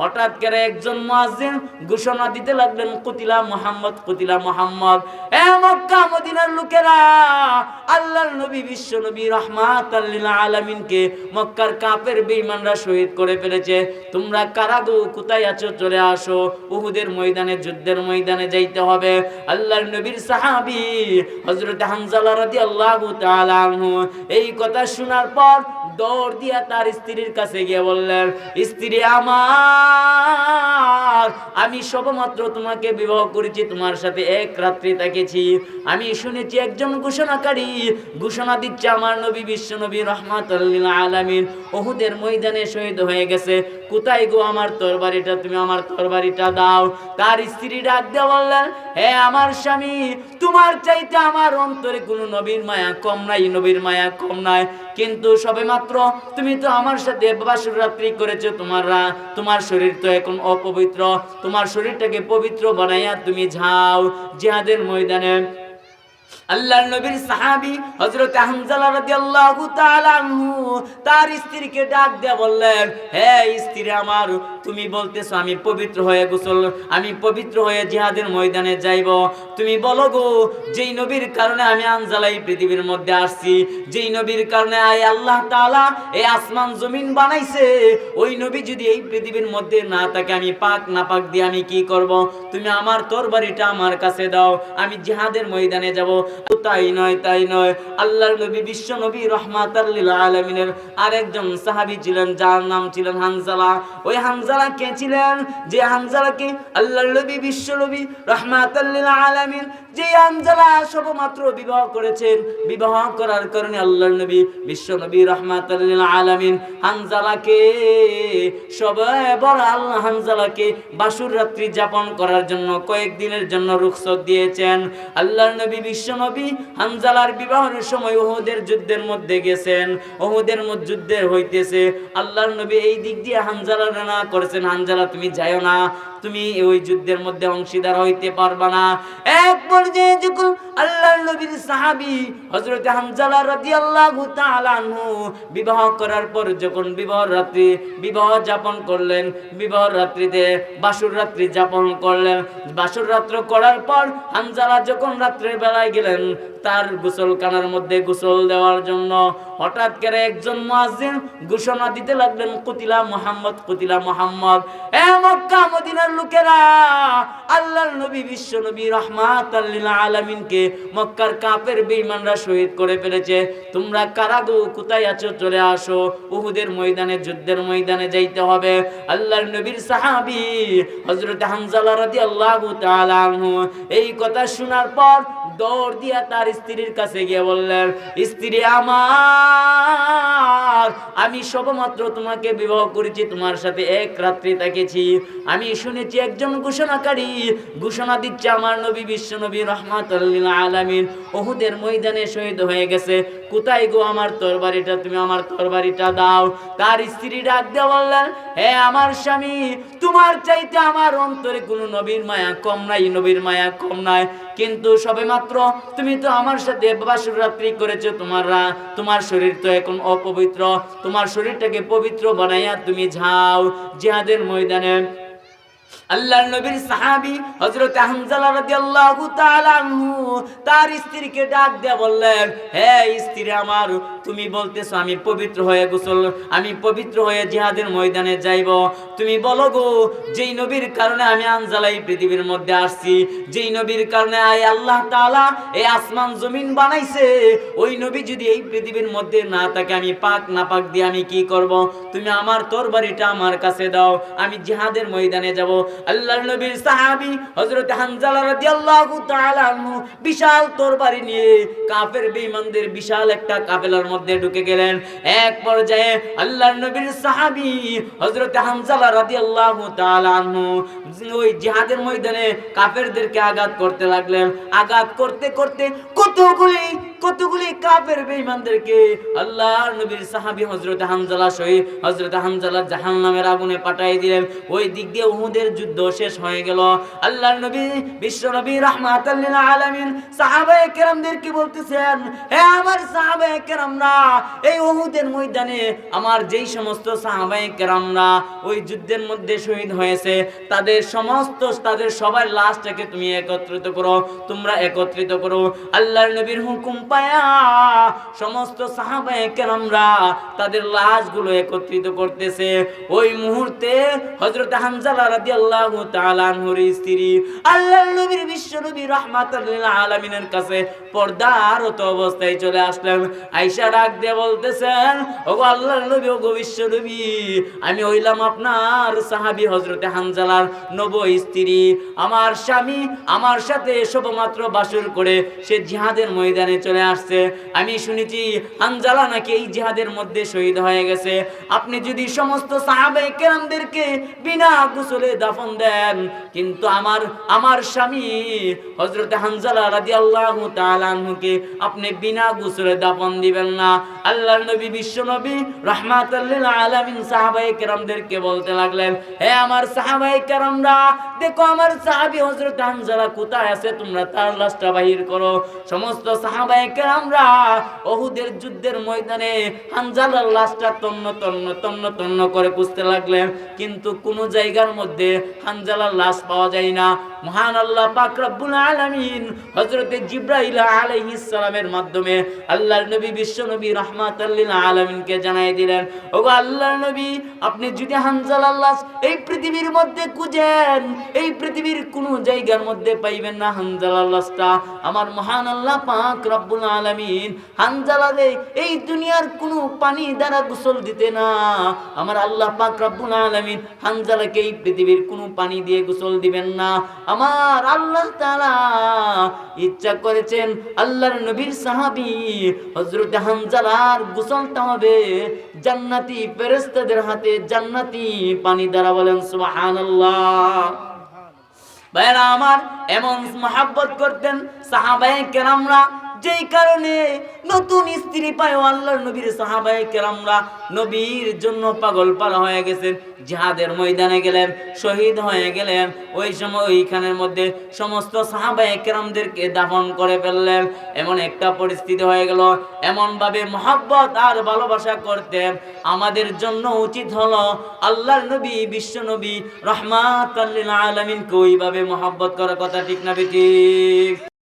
হঠাৎ করে একজন মুয়াজ্জিন ঘোষণা দিতে লাগলেন, কুতিলা মোহাম্মদ কুতিলা মোহাম্মদ, এ মক্কা মদিনার লোকেরা, আল্লাহর নবী, বিশ্ব নবী রহমাত আলামিনকে মক্কার কাপের বেঈমানরা শহীদ করে ফেলেছে। তোমরা কারা গো? কোথায় আছো? চলে আসো। উহুদের ময়দানে, যুদ্ধের ময়দানে যাইতে হবে। আল্লাহর নবীর সাহাবী হযরত হামজালা রাদিয়াল্লাহু তাআলা আনহু এই কথা শোনার পর দৌড় দিয়া তার স্ত্রীর কাছে গিয়ে বললেন, স্ত্রী আমার আমি সবমাত্র তোমাকে বিবাহ করেছি, তোমার সাথে এক রাত্রি থেকেছি। আমি শুনেছি একজন ঘোষণাকারী ঘোষণা দিচ্ছে, আমার নবী বিশ্ব নবী রহমাতুল্লিল আলামিন ওহুদের ময়দানে শহীদ হয়ে গেছে। কোথায় গো আমার তরবারিটা? তুমি আমার তরবারিটা দাও। তার স্ত্রী ডাক দিয়ে বললেন, হে আমার স্বামী, তোমার চাইতে আমার অন্তরে কোনো নবীর মায়া কম নাই, নবীর মায়া কম নাই। কিন্তু সবে মাত্র তুমি তো আমার সাথে বাসুর রাত্রি করেছ, তোমার তোমার শরীর তো এখন অপবিত্র। তোমার শরীরটাকে পবিত্র বানাইয়া তুমি যাও জিহাদের ময়দানে আল্লাহর নবীর সাহাবী হযরত হামজালা রাদিয়াল্লাহু তাআলা আনহু, তার স্ত্রীকে ডাক দিয়ে বললেন, হে স্ত্রী আমার, তুমি বলতেছো আমি পবিত্র হয়ে গোসল, আমি পবিত্র হয়ে জিহাদের ময়দানে যাইব। তুমি বলো গো, যেই নবীর কারণে আমি আনজালা এই পৃথিবীর মধ্যে আসছি, যেই নবীর কারণে আই আল্লাহ তাআলা এই আসমান জমিন বানাইছে, ওই নবী যদি এই পৃথিবীর মধ্যে না থাকে, আমি পাক না পাক দিয়ে আমি কি করব? তুমি আমার তরবারিটা আমার কাছে দাও, আমি জিহাদের ময়দানে যাব। তাই নয় তাই নয়। আল্লাহর নবী, বিশ্ব নবী রহমাতাল্লিল আলমিনের আরেকজন সাহাবি ছিলেন, যার নাম ছিলেন হানজালা। ওই হানজালা কে ছিলেন? যে হানজালাকে আল্লাহর নবী, বিশ্ব নবী রহমাতাল্লিল আলমিন যে শুধুমাত্র বিবাহ করেছেন, বিবাহ করার কারণে আল্লাহর নবী, বিশ্ব নবী আলমিন হানজালাকে, সবাই বড় আল্লাহ হানজালাকে বাসুর রাত্রি যাপন করার জন্য কয়েকদিনের জন্য রুখসত দিয়েছেন। আল্লাহর নবী, বিশ্ব নবী হানজালার বিবাহের সময় ওহুদের যুদ্ধের মধ্যে গেছেন ওহুদের মধ্যে যুদ্ধের হইতেছে। আল্লাহর নবী এই দিক দিয়ে হানজালা না করেছেন, হানজালা তুমি যাইও না। তুমি ওই যুদ্ধের মধ্যে অংশীদার হইতে পারবা না। এক পর্যায়ে যখন আল্লাহর নবীর সাহাবী হযরত হামজালা রাদিয়াল্লাহু তাআলা আনহু বিবাহ করার পর যখন বিবাহ রাত্রি, বিবাহ যাপন করলেন, বিবাহ রাত্রিতে বাসুর রাত্রি যাপন করলেন, বাসুর রাত্র করার পর হামজালা যখন রাত্রের বেলায় গেলেন তার গোসলখানার মধ্যে গোসল দেওয়ার জন্য। হঠাৎ করে একজন মুয়াজ্জিন ঘোষণা দিতে লাগলেন, কুতিলা মুহাম্মদ কুতিলা মুহাম্মদ, এ মক্কা মদিনার লোকেরা, আল্লাহর নবী, বিশ্ব নবী রহমাতাল লিল আলামিনকে মক্কার কাপের বেঈমানরা শহীদ করে ফেলেছে। তোমরা কারা গো? কোথায় আছো? চলে আসো। উহুদের ময়দানে, যুদ্ধের ময়দানে যাইতে হবে। আল্লাহর নবীর সাহাবী হযরত হামজালা রাদিয়াল্লাহু তাআলা আনহু এই কথা শোনার পর দৌড় দিয়া তার স্ত্রীর কাছে গিয়ে বললেন, স্ত্রী আমার, আমি সবমাত্র তোমাকে বিবাহ করেছি, তোমার সাথে এক রাত্রি থেকেছি। আমি শুনেছি একজন ঘোষণাকারী, ঘোষণা দিচ্ছে আমার নবী বিশ্ব নবী রহমাতুল্লিল আলামিন ওহুদের ময়দানে শহীদ হয়ে গেছে। কোথায় গো আমার তরবারিটা? তুমি আমার তরবারিটা দাও। তার স্ত্রী ডাক দিয়ে বললেন, হে আমার স্বামী তোমার চাইতে আমার অন্তরে কোনো নবীর মায়া কম নাই, নবীর মায়া কম নাই। কিন্তু সবে মাত্র তুমি তো আমার সাথে রাত্রি করেছ, তোমার তোমার শরীর তো এখন অপবিত্র। তোমার শরীরটাকে পবিত্র বানাইয়া তুমি যাও জিহাদের ময়দানে। আল্লাহর নবীর সাহাবী হযরত হামজালা রাদিয়াল্লাহু তাআলা আনহু, তার স্ত্রীকে ডাক দিয়ে বললেন, হে স্ত্রী আমার, তুমি বলতেছো আমি পবিত্র হয়ে গোসল, আমি পবিত্র হয়ে জিহাদের ময়দানে যাইব। তুমি বলো গো, যেই নবীর কারণে আমি আনজালা এই পৃথিবীর মধ্যে আসছি, যেই নবীর কারণে আই আল্লাহ তাআলা এই আসমান জমিন বানাইছে, ওই নবী যদি এই পৃথিবীর মধ্যে না থাকে, আমি পাক না পাক দিয়ে আমি কি করব? তুমি আমার তরবারিটা আমার কাছে দাও, আমি জিহাদের ময়দানে যাব। আল্লাহর নবীর সাহাবী হযরত হানজালা রাদিয়াল্লাহু তাআলা আনহু বিশাল তরবারি নিয়ে কাফের বেঈমানদের বিশাল একটা কাফেলার মধ্যে ঢুকে গেলেন। এক পর্যায়ে আল্লাহর নবীর সাহাবী হযরত হানজালা রাদিয়াল্লাহু তাআলা আনহু ওই জিহাদের ময়দানে কাফেরদেরকে আঘাত করতে লাগলেন। আঘাত করতে করতে কতগুলি কতগুলি কাফের বেঈমানদেরকে আল্লাহর নবীর সাহাবী হযরত হামজালা শহীদ, হযরত হামজালা জাহান্নামের আগুনে পাঠিয়ে দিলেন। ওই দিক দিয়ে উহুদের যুদ্ধ শেষ হয়ে গেল। আল্লাহর নবী, বিশ্ব নবী রাহমাতাল লিল আলামিন সাহাবায়ে কেরামদেরকে বলতেছেন, হে আমার সাহাবায়ে কেরামরা, এই উহুদের ময়দানে আমার যেই সমস্ত সাহাবায়ে কেরামরা ওই যুদ্ধের মধ্যে শহীদ হয়েছে, তাদের সমস্ত, তাদের সবার লাশটাকে তুমি একত্রিত করো, তোমরা একত্রিত করো। আল্লাহর নবীর হুকুম সমস্ত তাদের লাশগুলো একত্রিত করতেছে। ওই মুহূর্তে স্ত্রী কাছে পর্দারত অবস্থায় চলে আসলেন। ডাক দিয়ে বলতেছেন, ওগো নবী, ওগো আমি হইলাম আপনার নব স্ত্রী। আমার স্বামী আমার সাথে শুধুমাত্র বাসর করে সে জিহাদের ময়দানে চলে আসছে। আমি শুনেছি, হানজালা নাকি এই জিহাদের মধ্যে শহীদ হয়ে গেছে। আপনি যদি সমস্ত সাহাবায়ে কেরামদেরকে বিনা গোসলে দাফন দেন, কিন্তু আমার আমার স্বামী হযরত হানজালা রাদিয়াল্লাহু তাআলা আনহুকে আপনি বিনা গোসলে দাফন দিবেন না। আল্লাহর নবী, বিশ্ব নবী রাহমাতুল লিল আলামিন সাহাবায়ে কেরামদেরকে বলতে লাগলেন, হে আমার সাহাবায়ে কেরামরা, দেখো আমার সাহাবী হযরত হানজালা কোথায় আছে, তোমরা তার লাশটা বাহির করো। সমস্ত সাহাবায়ে কেরামরা যুদ্ধের ময়দানে হানজালার লাশটা তন্ন তন্ন তন্ন তন্ন করে লাগলেন। কিন্তু কোনো জায়গার মধ্যে হানজালার লাশ পাওয়া যায় না। মহান আল্লাহ মাধ্যমে নবী, বিশ্ব নবী রাহমাতাল লিল আলামিনকে জানাই দিলেন, ওগো আল্লাহর নবী, আপনি যদি হানজালার লাশ এই পৃথিবীর মধ্যে খুঁজেন, এই পৃথিবীর কোনো জায়গার মধ্যে পাইবেন না হানজালার লাশটা। আমার মহান আল্লাহ পাক রব্বুল আলামিন। হানজালারে এই দুনিয়ার পানি দ্বারা গোসল দিতে না। আমার আল্লাহ পাক রব্বুল হানজালাকে এই পৃথিবীর পানি দিয়ে গোসল দিবেন না। আমার আল্লাহ ইচ্ছা করেছেন আল্লাহর নবীর সাহাবী হযরত হানজালার গোসলটা হবে জান্নাতি ফেরেশতাদের হাতে জান্নাতি পানি দ্বারা বলেন, সুবহানাল্লাহ। ভাইরা আমার এমন মহাব্বত করতেন সাহাবায়ে কেরামরা যেই কারণে নতুন স্ত্রী পায় আল্লাহর নবীর সাহাবায়ে কেরামরা নবীর জন্য পাগল পারা হয়ে গেছেন, জিহাদের ময়দানে গেলেন, শহীদ হয়ে গেলেন, ওই সময় ওইখানের মধ্যে সমস্ত সাহাবায়ে কেরামদেরকে দাফন করে ফেললেন। এমন একটা পরিস্থিতি হয়ে গেল এমন ভাবে মহাব্বত আর ভালোবাসা করতেন। আমাদের জন্য উচিত হলো আল্লাহর নবী, বিশ্ব নবী রহমাত আলামিনকে ওইভাবে মহাব্বত করার কথা ঠিক না ঠিক?